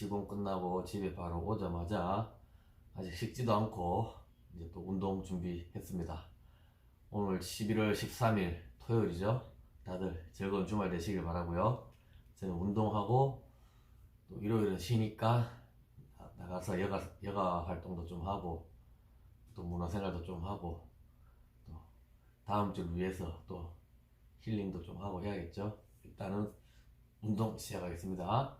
시공 끝나고 집에 바로 오자마자 아직 식지도 않고 이제 또 운동 준비했습니다. 오늘 11월 13일 토요일이죠. 다들 즐거운 주말 되시길 바라고요. 저는 운동하고 또 일요일은 쉬니까 나- 나가서 여가, 여가 활동도 좀 하고 또 문화생활도 좀 하고 또 다음 주를 위해서 또 힐링도 좀 하고 해야겠죠. 일단은 운동 시작하겠습니다.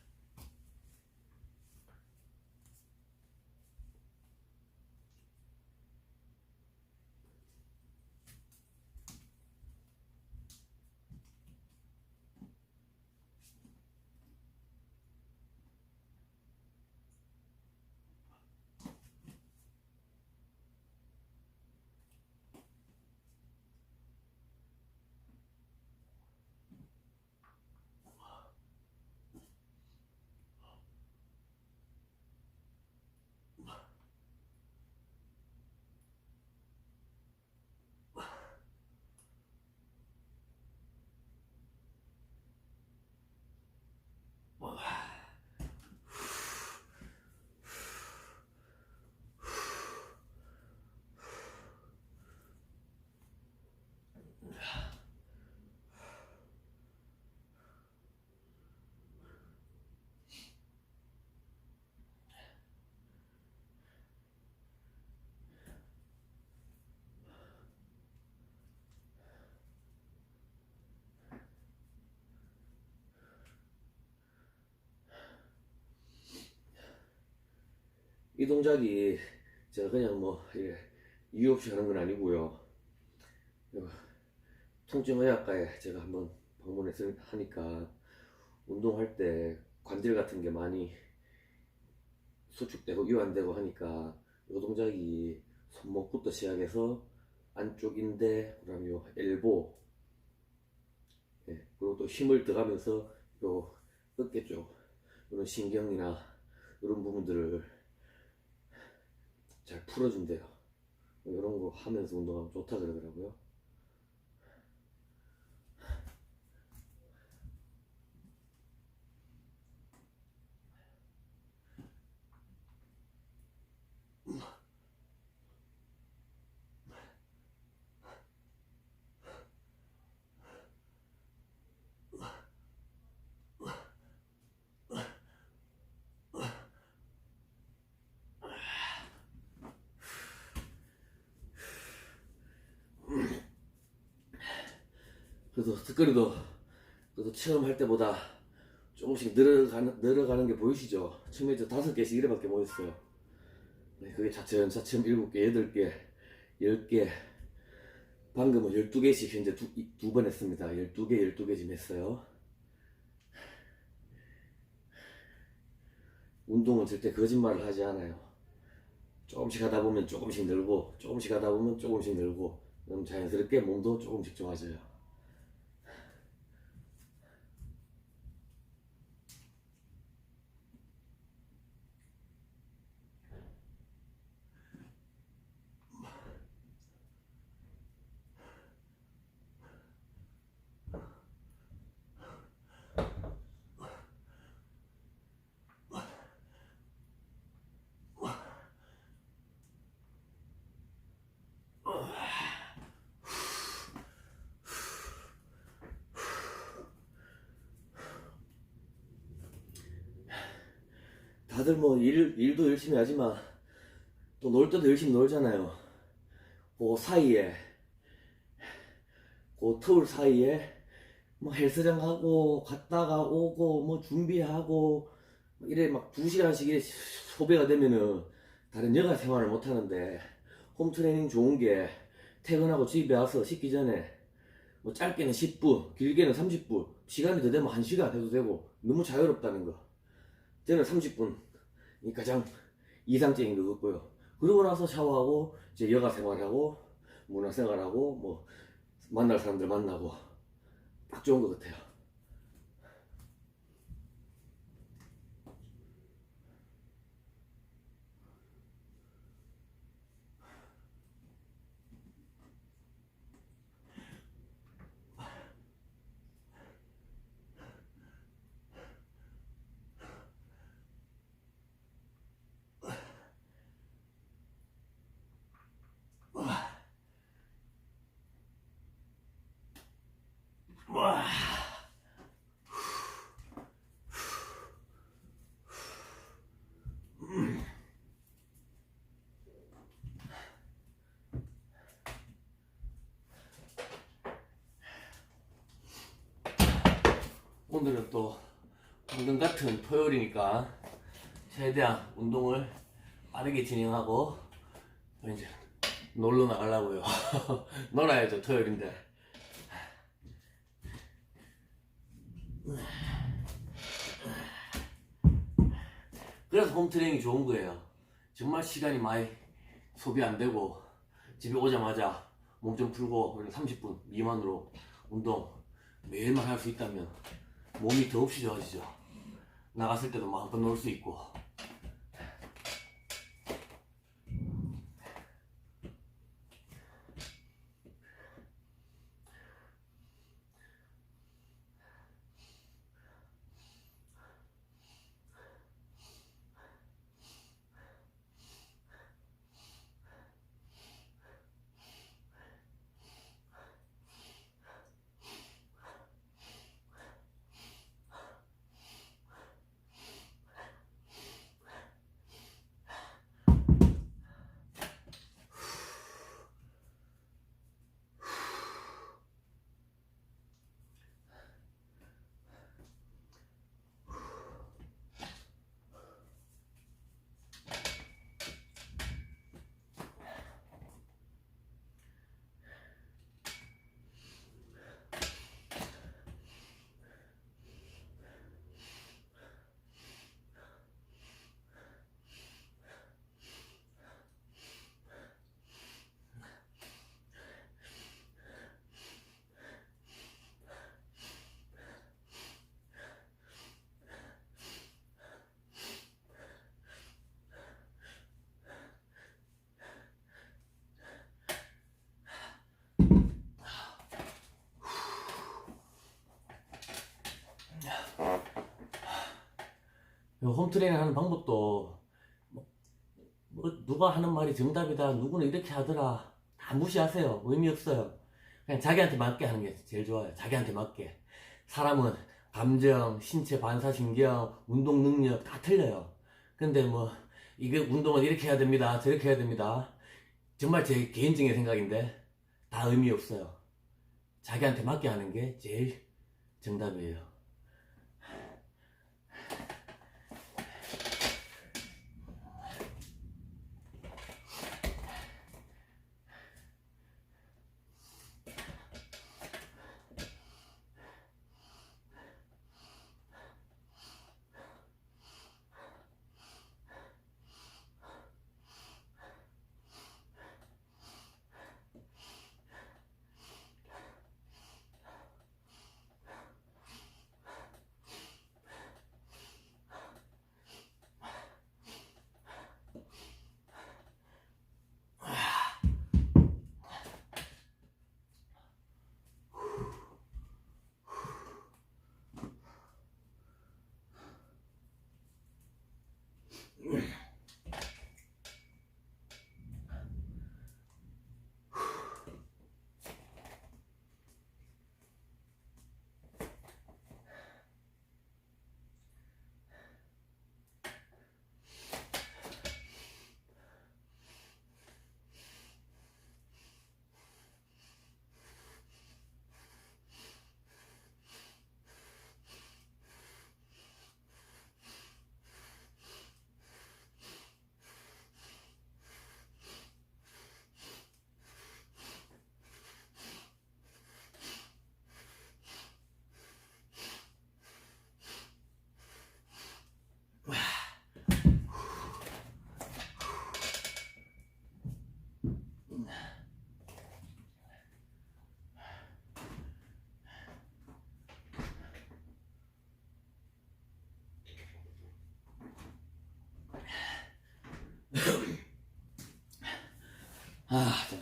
이 동작이 제가 그냥 뭐 예, 이유 없이 하는 건 아니고요. 어, 통증의학과에 제가 한번 방문해서 하니까 운동할 때 관절 같은 게 많이 수축되고 이완되고 하니까 이 동작이 손목부터 시작해서 안쪽인데 그다음에 요 엘보 예, 그리고 또 힘을 들어가면서 요 어깨 쪽 이런 신경이나 이런 부분들을 잘 풀어준대요. 이런 거 하면서 운동하면 좋다 그러더라고요. 그래도 특거리도 그래도 처음 할 때보다 조금씩 늘어가는, 늘어가는 게 보이시죠? 처음에 저 다섯 개씩 이래밖에 못 했어요. 네, 그게 차츰차츰 일곱 개, 여덟 개, 열 개. 방금은 열두 개씩 현재 두번 했습니다. 열두 개, 열두 개 지금 했어요. 운동은 절대 거짓말을 하지 않아요. 조금씩 하다 보면 조금씩 늘고, 조금씩 하다 보면 조금씩 늘고, 그럼 자연스럽게 몸도 조금씩 좋아져요. 다들 뭐 일, 일도 열심히 하지만 또 놀 때도 열심히 놀잖아요. 그 사이에 그 터울 사이에 뭐 헬스장 가고 갔다가 오고 뭐 준비하고 이래 막 두 시간씩 이래 소비가 되면은 다른 여가 생활을 못 하는데 홈트레이닝 좋은 게 퇴근하고 집에 와서 씻기 전에 뭐 짧게는 10분, 길게는 30분, 시간이 더 되면 1시간 해도 되고 너무 자유롭다는 거. 저는 30분이 가장 이상적인 것 같고요. 그러고 나서 샤워하고 이제 여가 생활하고 문화 생활하고 뭐 만날 사람들 만나고 딱 좋은 것 같아요. 오늘은 또 방금 같은 토요일이니까 최대한 운동을 빠르게 진행하고 또 이제 놀러 나가려고요. 놀아야죠 토요일인데. 그래서 홈트레이닝이 좋은 거예요. 정말 시간이 많이 소비 안 되고 집에 오자마자 몸 좀 풀고 그리고 30분 미만으로 운동 매일만 할 수 있다면 몸이 더없이 좋아지죠. 나갔을 때도 마음껏 놀 수 있고. 홈트레이닝 하는 방법도 뭐, 뭐 누가 하는 말이 정답이다 누구는 이렇게 하더라 다 무시하세요. 의미 없어요. 그냥 자기한테 맞게 하는 게 제일 좋아요. 자기한테 맞게. 사람은 감정, 신체 반사신경, 운동 능력 다 틀려요. 근데 뭐 이게 운동은 이렇게 해야 됩니다 저렇게 해야 됩니다. 정말 제 개인적인 생각인데 다 의미 없어요. 자기한테 맞게 하는 게 제일 정답이에요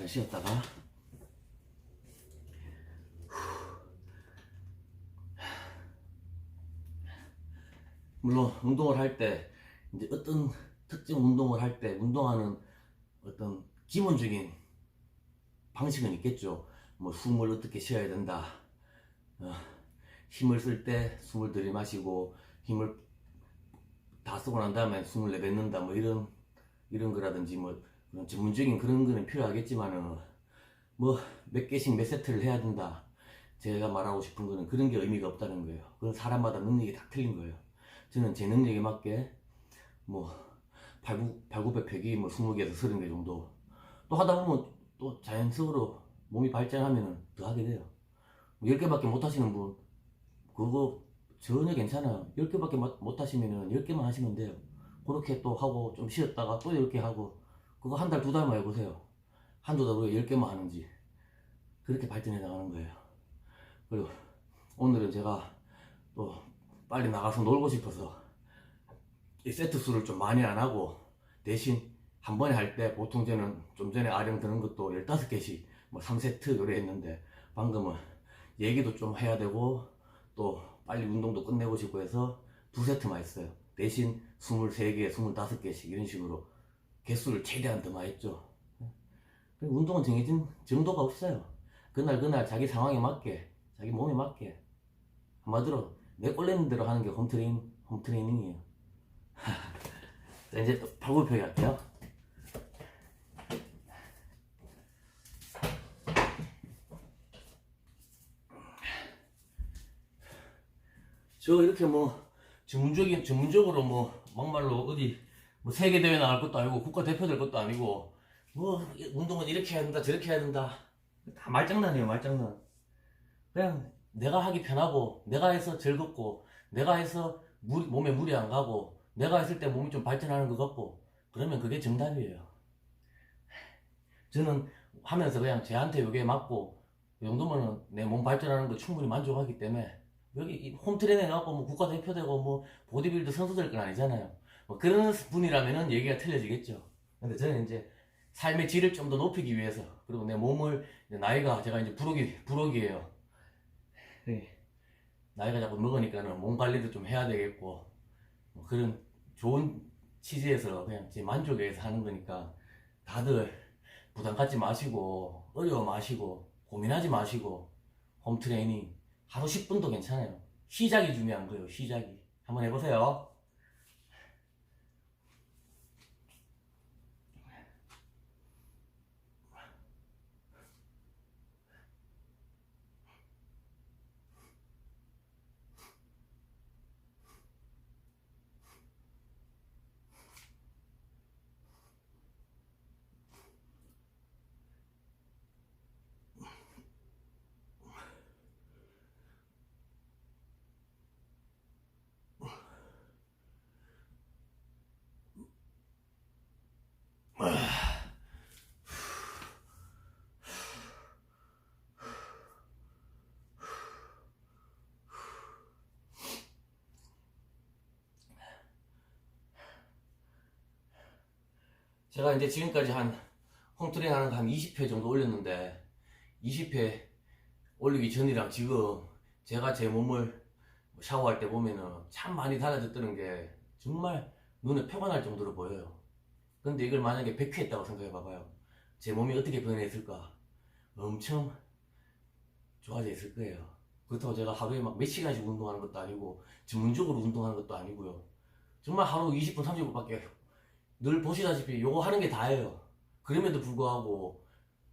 쉬었다가. 물론 운동을 할 때 이제 어떤 특정 운동을 할 때 운동하는 어떤 기본적인 방식은 있겠죠. 뭐 숨을 어떻게 쉬어야 된다. 어, 힘을 쓸 때 숨을 들이마시고 힘을 다 쓰고 난 다음에 숨을 내뱉는다. 뭐 이런 이런 거라든지 뭐 전문적인 그런 거는 필요하겠지만은 뭐 몇 개씩 몇 세트를 해야 된다 제가 말하고 싶은 거는 그런 게 의미가 없다는 거예요. 그건 사람마다 능력이 다 틀린 거예요. 저는 제 능력에 맞게 뭐 발구, 발구백팩이 뭐 20개에서 30개 정도 또 하다 보면 또 자연적으로 몸이 발전하면 더 하게 돼요. 뭐 10개밖에 못 하시는 분 그거 전혀 괜찮아요. 10개밖에 못 하시면은 10개만 하시면 돼요. 그렇게 또 하고 좀 쉬었다가 또 10개 하고 그거 한 달 두 달만 해보세요. 한두 달 후에 10개만 하는지 그렇게 발전해 나가는 거예요. 그리고 오늘은 제가 또 빨리 나가서 놀고 싶어서 이 세트 수를 좀 많이 안 하고 대신 한 번에 할 때 보통 저는 좀 전에 아령 드는 것도 15개씩 뭐 3세트 요래 했는데 방금은 얘기도 좀 해야 되고 또 빨리 운동도 끝내고 싶고 해서 두 세트만 했어요. 대신 23개, 25개씩 이런 식으로 개수를 최대한 더 많이 했죠. 그리고 운동은 정해진 정도가 없어요. 그날 그날 자기 상황에 맞게, 자기 몸에 맞게. 한마디로 내 꼴리는 대로 하는 게 홈트레인, 홈트레이닝이에요. 자, 이제 또 팔굽혀펴기 할게요. 저 이렇게 뭐 전문적인 전문적으로 뭐 막말로 어디 뭐 세계 대회 나갈 것도 아니고 국가 대표 될 것도 아니고 뭐 운동은 이렇게 해야 된다 저렇게 해야 된다. 다 말장난이에요 말장난. 그냥 내가 하기 편하고 내가 해서 즐겁고 내가 해서 물, 몸에 무리 안 가고 내가 했을 때 몸이 좀 발전하는 것 같고 그러면 그게 정답이에요. 저는 하면서 그냥 쟤한테 요게 맞고 이 정도면은 내 몸 발전하는 거 충분히 만족하기 때문에 여기 이 홈트레이닝 해갖고 뭐 국가대표 되고 뭐 보디빌더 선수 될 건 아니잖아요. 뭐 그런 분이라면은 얘기가 틀려지겠죠. 근데 저는 이제 삶의 질을 좀 더 높이기 위해서 그리고 내 몸을 나이가 제가 이제 부록이 부록이에요. 네. 나이가 자꾸 먹으니까는 몸 관리도 좀 해야 되겠고 뭐 그런 좋은 취지에서 그냥 제 만족에 의해서 하는 거니까 다들 부담 갖지 마시고 어려워 마시고 고민하지 마시고 홈트레이닝 하루 10분도 괜찮아요. 시작이 중요한 거예요. 시작이. 한번 해보세요. 제가 이제 지금까지 한 홈트레이닝 하는 거한 20회 정도 올렸는데 20회 올리기 전이랑 지금 제가 제 몸을 샤워할 때 보면은 참 많이 달라졌다는 게 정말 눈에 표가 날 정도로 보여요. 근데 이걸 만약에 100회 했다고 생각해 봐봐요. 제 몸이 어떻게 변했을까? 엄청 좋아져 있을 거예요. 그렇다고 제가 하루에 막 몇 시간씩 운동하는 것도 아니고 전문적으로 운동하는 것도 아니고요. 정말 하루 20분, 30분밖에 늘 보시다시피 요거 하는 게 다예요. 그럼에도 불구하고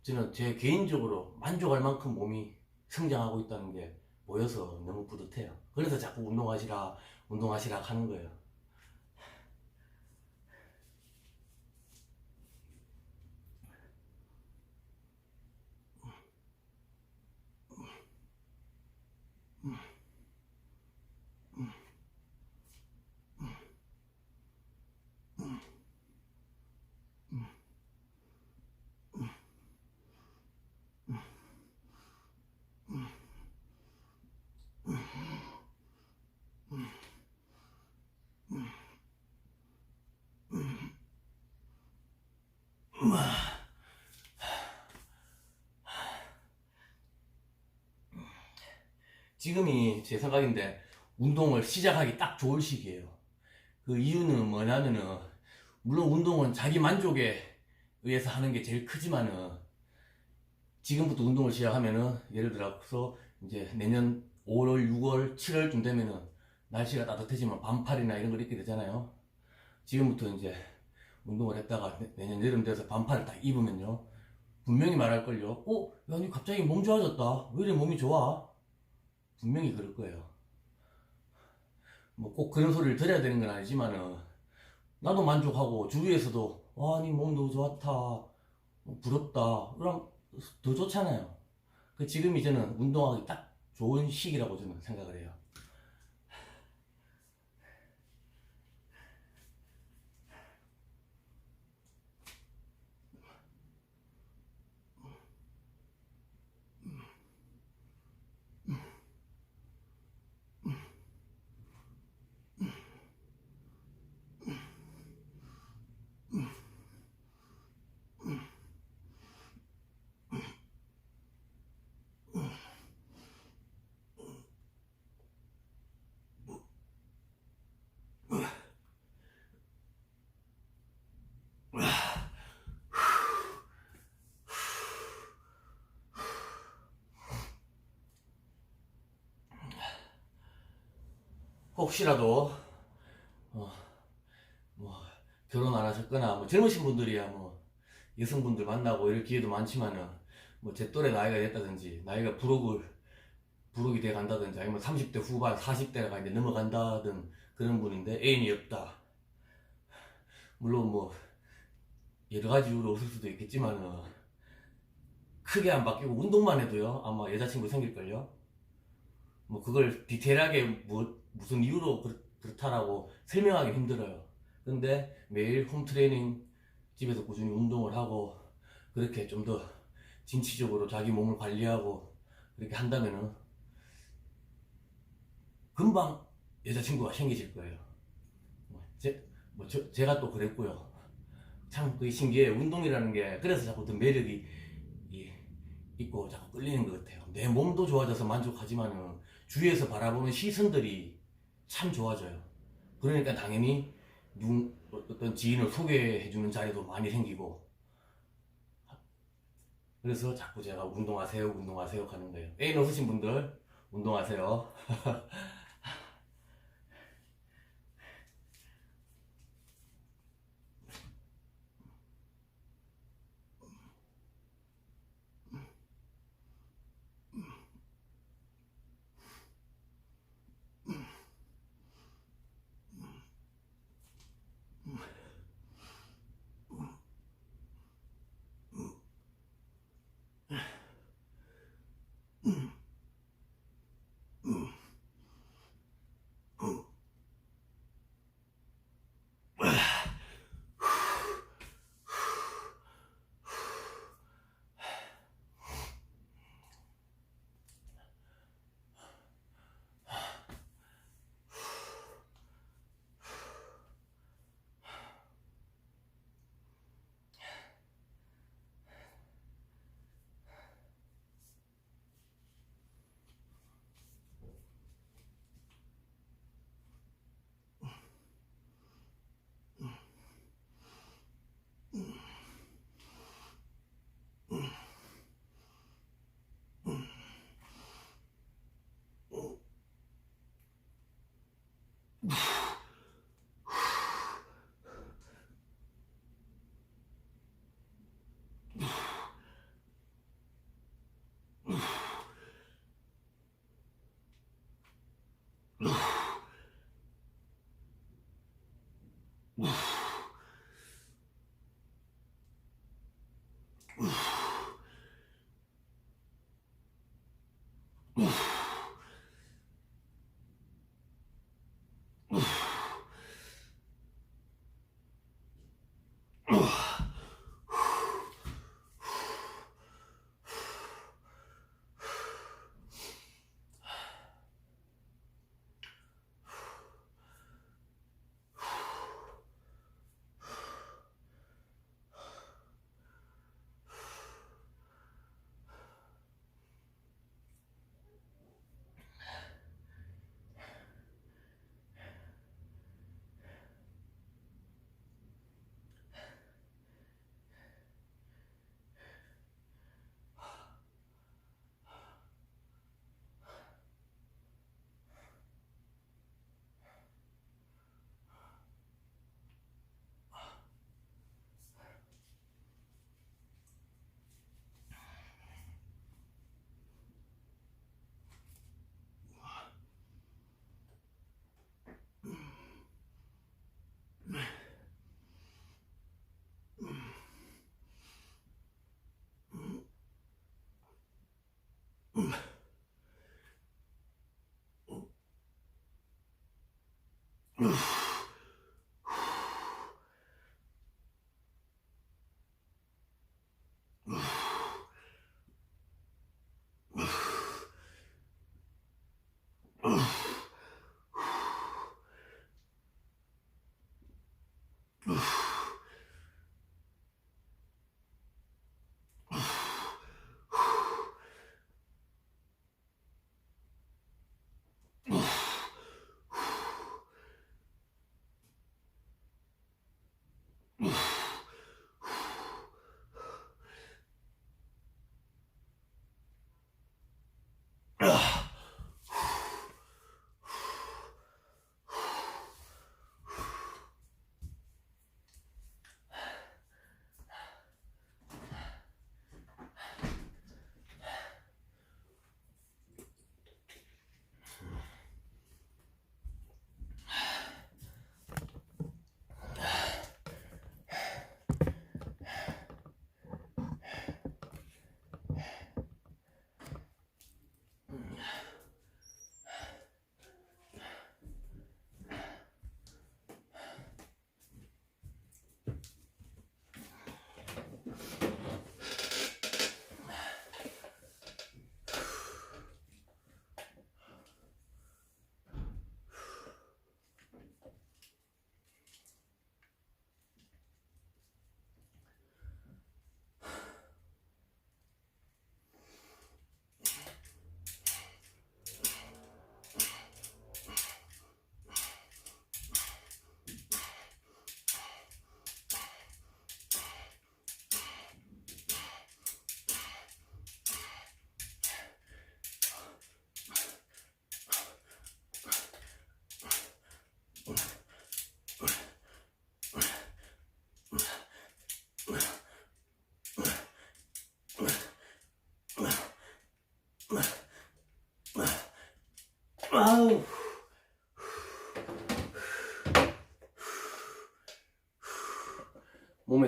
저는 제 개인적으로 만족할 만큼 몸이 성장하고 있다는 게 보여서 너무 뿌듯해요. 그래서 자꾸 운동하시라, 운동하시라 하는 거예요. 지금이 제 생각인데 운동을 시작하기 딱 좋을 시기예요. 그 이유는 뭐냐면은 물론 운동은 자기 만족에 의해서 하는 게 제일 크지만은 지금부터 운동을 시작하면은 예를 들어서 이제 내년 5월, 6월, 7월쯤 되면은 날씨가 따뜻해지면 반팔이나 이런 걸 입게 되잖아요. 지금부터 이제 운동을 했다가 내- 내년 여름 돼서 반팔을 딱 입으면요. 분명히 말할걸요. 어? 야, 니 갑자기 몸 좋아졌다. 왜 이래 몸이 좋아? 분명히 그럴 거예요. 뭐 꼭 그런 소리를 들어야 되는 건 아니지만은 나도 만족하고 주위에서도 와, 니 몸도 좋았다, 뭐 부럽다, 그럼 더 좋잖아요. 그 지금 이제는 운동하기 딱 좋은 시기라고 저는 생각을 해요. 혹시라도 어, 뭐 결혼 안 하셨거나 뭐 젊으신 분들이야 뭐 여성분들 만나고 이럴 기회도 많지만은 뭐 제 또래 나이가 됐다든지 나이가 부록을 부록이 돼 간다든지 아니면 30대 후반 40대가 이제 넘어간다든 그런 분인데 애인이 없다. 물론 뭐 여러 가지 이유로 없을 수도 있겠지만은 크게 안 바뀌고 운동만 해도요 아마 여자친구 생길걸요 뭐 그걸 디테일하게 뭐 무슨 이유로 그렇, 그렇 다라고 설명하기 힘들어요. 근데 매일 홈트레이닝 집에서 꾸준히 운동을 하고 그렇게 좀 더 진취적으로 자기 몸을 관리하고 그렇게 한다면은 금방 여자친구가 생기실 거예요. 뭐 제, 뭐 저, 제가 또 그랬고요. 참 그게 신기해요. 운동이라는 게 그래서 자꾸 더 매력이 이- 있고 자꾸 끌리는 것 같아요. 내 몸도 좋아져서 만족하지만은 주위에서 바라보는 시선들이 참 좋아져요. 그러니까 당연히 누, 어떤 지인을 소개해주는 자리도 많이 생기고 그래서 자꾸 제가 운동하세요, 운동하세요 하는 거예요. 애인 없으신 분들 운동하세요. Oof. Oof.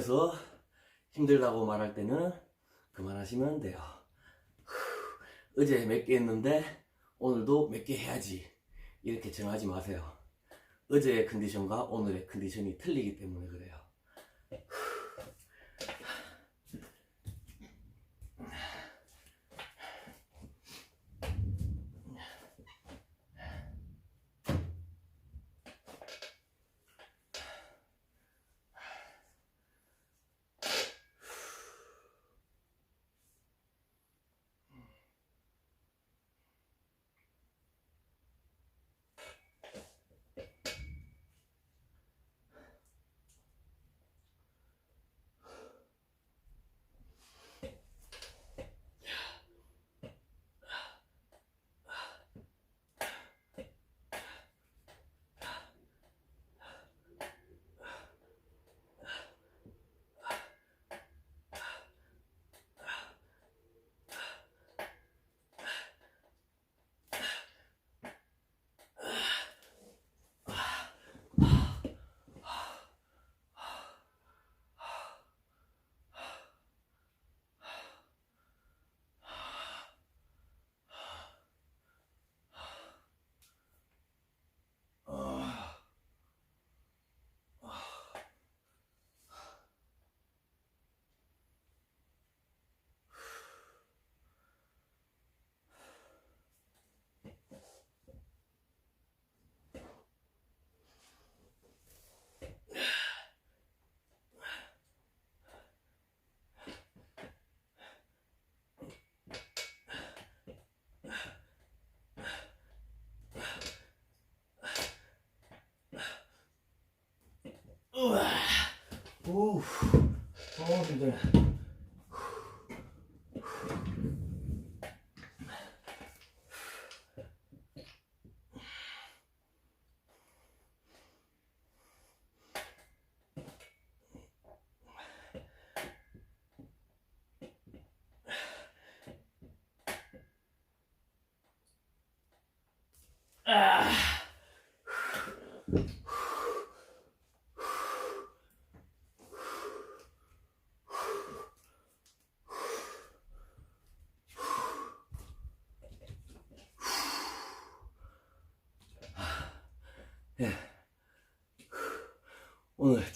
몸에서 힘들다고 말할 때는 그만하시면 돼요. 어제 몇 개 했는데 오늘도 몇 개 해야지. 이렇게 정하지 마세요. 어제의 컨디션과 오늘의 컨디션이 틀리기 때문에 그래요.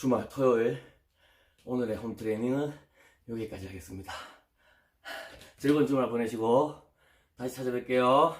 주말 토요일 오늘의 홈 트레이닝은 여기까지 하겠습니다. 즐거운 주말 보내시고 다시 찾아뵐게요.